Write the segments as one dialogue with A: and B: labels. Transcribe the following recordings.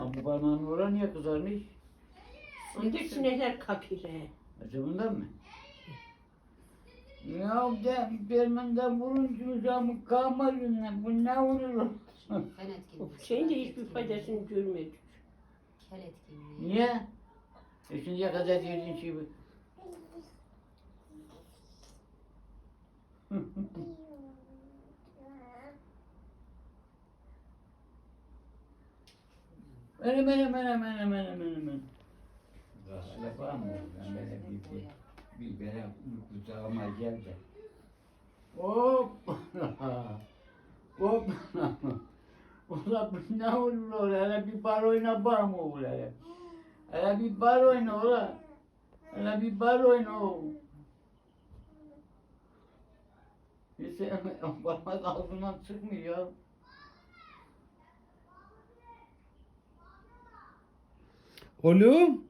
A: Ha, bu parmağın orası niye kızarmış?
B: Onda sineler kakire.
A: Acabından mı? Ya de Berman'da vurunca mı kalmadı ne? Bu ne olur?
C: Fen etkinliği.
B: O şeyin de hiçbir faydasını görmedik.
C: Kel etkinliği.
A: Niye? E şimdiye kadar dediğin şey bu. Hemen hemen hemen hemen hemen hemen. Yapar mı? Ben böyle bir, bir, bir böyle kucağıma gel de. Hop! Hop! Bu ne olur ola? Hele bir bar oyna bar mı ola? hele? Hele bir bar oyna ola. Hele bir bar oyna o. Hiç parmak ağzından çıkmıyor.
D: Oğlum.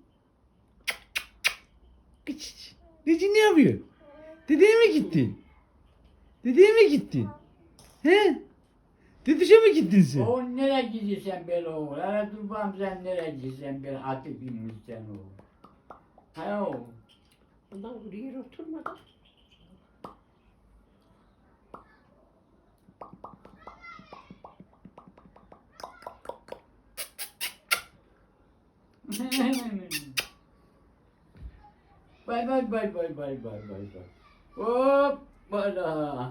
D: Neci ne yapıyor? Dedeye mi gittin? Dedeye mi gittin? He? Dedişe mi gittin sen?
A: O nereye gidiyorsun böyle oğul? Hele dur bakalım sen nereye gidiyorsun böyle atı binmişsen oğul. He oğul.
B: Ondan oraya Bye
A: bye bye bye bye bye bye bye. Oh, but uh.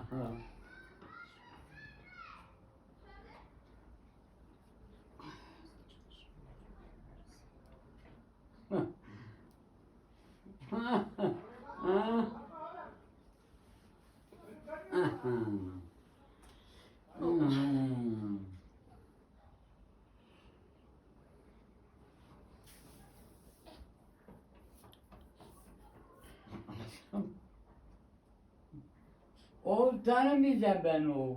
A: O tanımayacaksın ben o.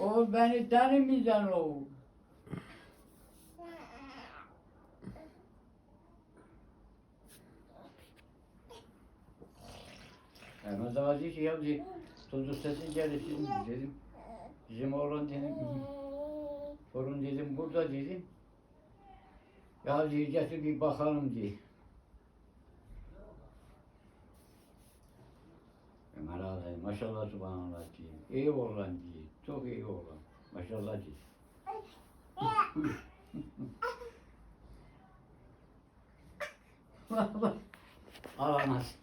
A: O beni tanımayacaksın o. Hemen daha dedi ki ya dedi, Tuzu sesin geldi dedim. Bizim oğlan dedim. Torun dedim burada dedim. Ya diyecekti bir bakalım diye. Maşallah subhanallah diye. İyi oğlan diye. Çok iyi oğlan. Maşallah diye. Bak bak. Alamaz.